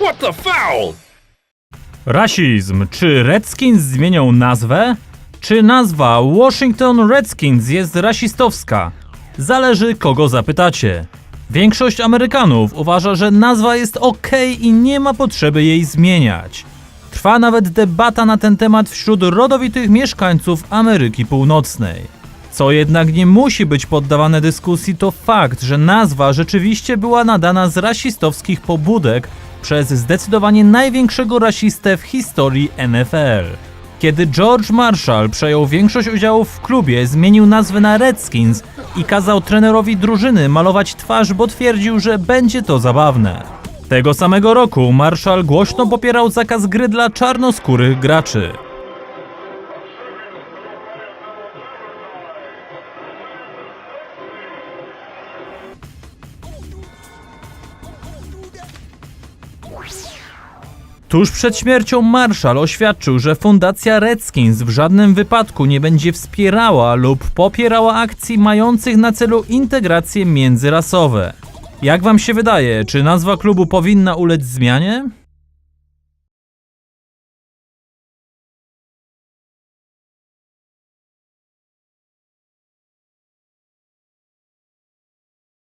What the foul? Rasizm. Czy Redskins zmienią nazwę? Czy nazwa Washington Redskins jest rasistowska? Zależy kogo zapytacie. Większość Amerykanów uważa, że nazwa jest ok i nie ma potrzeby jej zmieniać. Trwa nawet debata na ten temat wśród rodowitych mieszkańców Ameryki Północnej. Co jednak nie musi być poddawane dyskusji, to fakt, że nazwa rzeczywiście była nadana z rasistowskich pobudek przez zdecydowanie największego rasistę w historii NFL. Kiedy George Marshall przejął większość udziałów w klubie, zmienił nazwę na Redskins i kazał trenerowi drużyny malować twarz, bo twierdził, że będzie to zabawne. Tego samego roku Marshall głośno popierał zakaz gry dla czarnoskórych graczy. Tuż przed śmiercią Marshall oświadczył, że Fundacja Redskins w żadnym wypadku nie będzie wspierała lub popierała akcji mających na celu integracje międzyrasowe. Jak wam się wydaje, czy nazwa klubu powinna ulec zmianie?